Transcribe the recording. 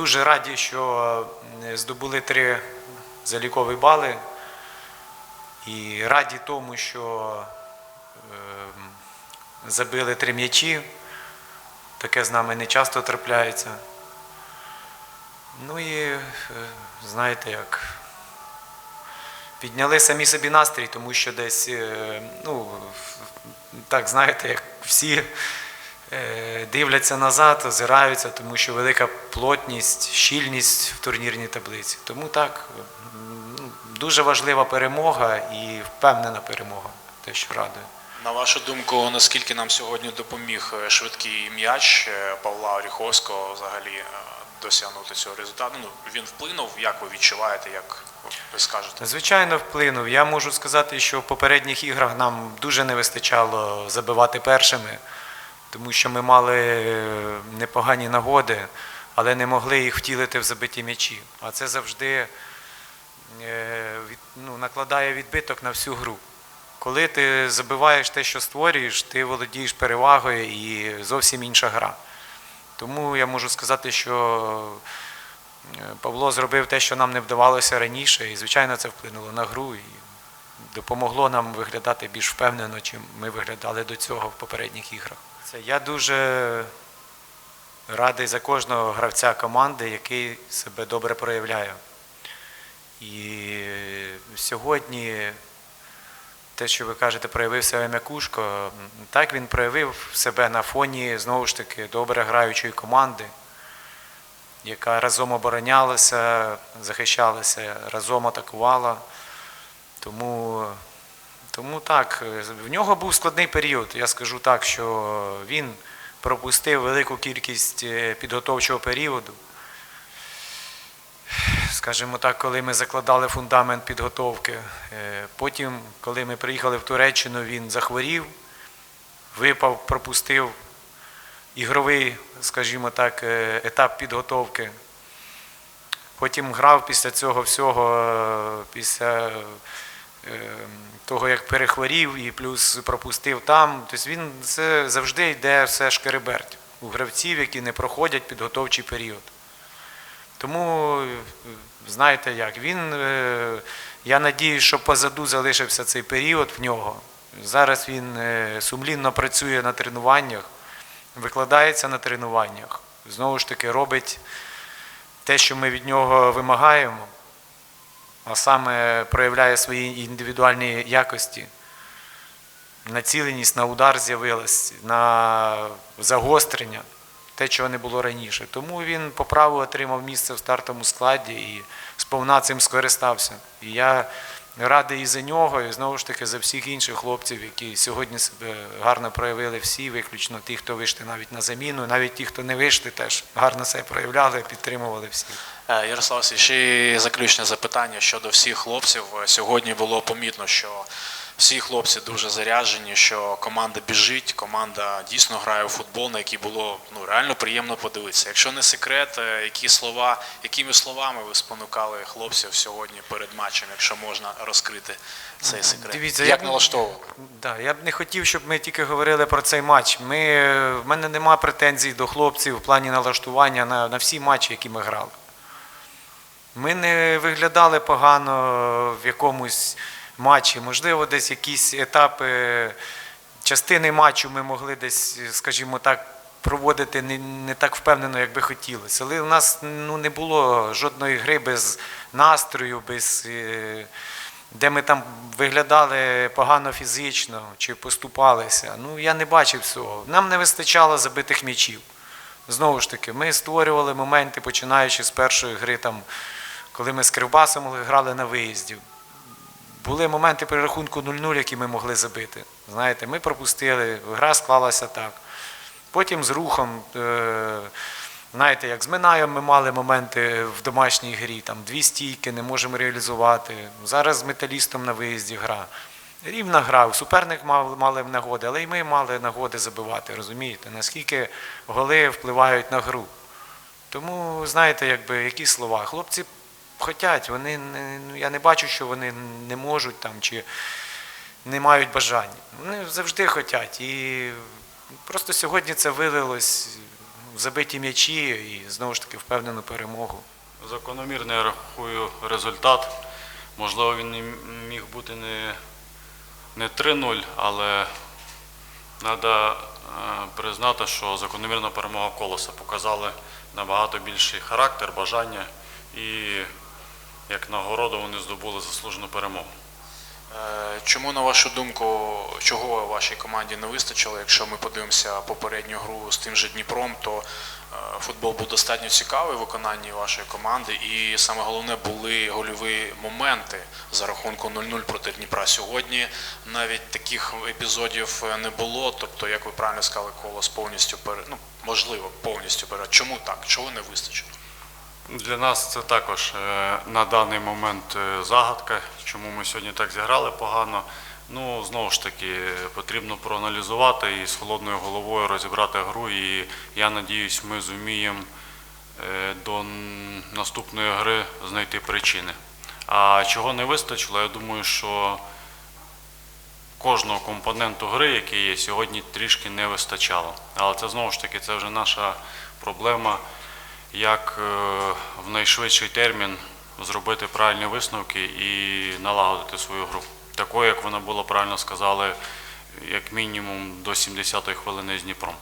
Дуже раді, що е, здобули три залікові бали. І раді тому, що е, забили три м'ячі. Таке з нами не часто трапляється. Ну і е, знаєте як. Підняли самі собі настрій, тому що десь, е, ну, так знаєте, як всі дивляться назад, озираються, тому що велика плотність, щільність в турнірній таблиці. Тому так, ну, дуже важлива перемога і впевнена перемога, те, що радує. На вашу думку, наскільки нам сьогодні допоміг е, швидкий м'яч е, Павла Оріховського взагалі е, досягнути цього результату? Ну, він вплинув, як ви відчуваєте, як ви скажете? Звичайно, вплинув. Я можу сказати, що в попередніх іграх нам дуже не вистачало забивати першими, тому що ми мали е, непогані нагоди, але не могли їх втілити в забиті м'ячі. А це завжди е, ну, накладає відбиток на всю гру. Коли ти забиваєш те, що створюєш, ти володієш перевагою і зовсім інша гра. Тому я можу сказати, що Е, Павло зробив те, що нам не вдавалося раніше, і, звичайно, це вплинуло на гру допомогло нам виглядати більш впевнено, чим ми виглядали до цього в попередніх іграх. Це я дуже радий за кожного гравця команди, який себе добре проявляє. І сьогодні те, що ви кажете, проявив себе Мякушко, так він проявив себе на фоні знову ж таки добре граючої команди яка разом оборонялася, захищалася, разом атакувала. Тому, тому так, в нього був складний період. Я скажу так, що він пропустив велику кількість е, підготовчого періоду. Скажімо так, коли ми закладали фундамент підготовки. Е, Потім, коли ми приїхали в Туреччину, він захворів, випав, пропустив ігровий, скажімо так, е, етап підготовки. Потім грав після цього всього, після того, як перехворів і плюс пропустив там. Тобто він це завжди йде все шкереберть у гравців, які не проходять підготовчий період. Тому, е, знаєте як, він, е, я надію, що позаду залишився цей період в нього. Зараз він е, сумлінно працює на тренуваннях викладається на тренуваннях, знову ж таки робить те, що ми від нього вимагаємо, а саме проявляє свої індивідуальні якості. Націленість на удар з'явилась, на загострення, те, чого не було раніше. Тому він по праву отримав місце в стартовому складі і сповна цим скористався. І я радий і за нього, і знову ж таки за всіх інших хлопців, які сьогодні себе гарно проявили всі, виключно ті, хто вийшли навіть на заміну, навіть ті, хто не вийшли, теж гарно себе проявляли, підтримували всіх. Е, Ярослав, ще заключне запитання щодо всіх хлопців. Е, Сьогодні було помітно, що всі хлопці дуже заряджені, що команда біжить, команда дійсно грає у футбол, на який було ну, реально приємно подивитися. Якщо не секрет, е, які слова, якими словами ви спонукали хлопців сьогодні перед матчем, якщо можна розкрити цей секрет? Дивіться, як налаштовували? Да, я б не хотів, щоб ми тільки говорили про цей матч. Ми, в мене нема претензій до хлопців в плані налаштування на, на всі матчі, які ми грали. Ми не виглядали погано в якомусь матчі. Можливо, десь якісь етапи частини матчу ми могли десь, скажімо так, проводити не, не так впевнено, як би хотілося. Але у нас ну, не було жодної гри без настрою, без. е, де ми там виглядали погано фізично чи поступалися. Ну, я не бачив цього. Нам не вистачало забитих м'ячів. Знову ж таки, ми створювали моменти, починаючи з першої гри, там, коли ми з Кривбасом грали на виїзді. Були моменти при рахунку 0-0, які ми могли забити. Знаєте, ми пропустили, гра склалася так. Потім з рухом, е, знаєте, як з Минаєм ми мали моменти в домашній грі, там дві стійки не можемо реалізувати. Зараз з металістом на виїзді гра. Рівна гра, суперник мав, мали нагоди, але й ми мали нагоди забивати, розумієте, наскільки голи впливають на гру. Тому, знаєте, якби які слова. Хлопці хочуть, вони не, ну, я не бачу, що вони не можуть там чи не мають бажання. Вони завжди хочуть. І просто сьогодні це вилилось. в забиті м'ячі і знову ж таки впевнену перемогу. Закономірний я рахую результат. Можливо, він міг бути не, не 3-0, але треба признати, що закономірна перемога колоса показали набагато більший характер, бажання і як нагороду вони здобули заслужену перемогу. Е, Чому, на вашу думку, чого вашій команді не вистачило? Якщо ми подивимося попередню гру з тим же Дніпром, то е, футбол був достатньо цікавий в виконанні вашої команди, і саме головне були гольові моменти за рахунку 0-0 проти Дніпра. Сьогодні навіть таких епізодів е, не було. Тобто, як ви правильно сказали, колос повністю пере... ну, можливо, повністю перед. Чому так? Чого не вистачило? Для нас це також е, на даний момент е, загадка, чому ми сьогодні так зіграли погано. Ну, знову ж таки, потрібно проаналізувати і з холодною головою розібрати гру. І я надіюсь, ми зуміємо е, до наступної гри знайти причини. А чого не вистачило, я думаю, що кожного компоненту гри, який є, сьогодні трішки не вистачало. Але це знову ж таки це вже наша проблема, як е, в найшвидший термін зробити правильні висновки і налагодити свою гру. Такою, як вона була правильно сказали, як мінімум до 70-ї хвилини з Дніпром.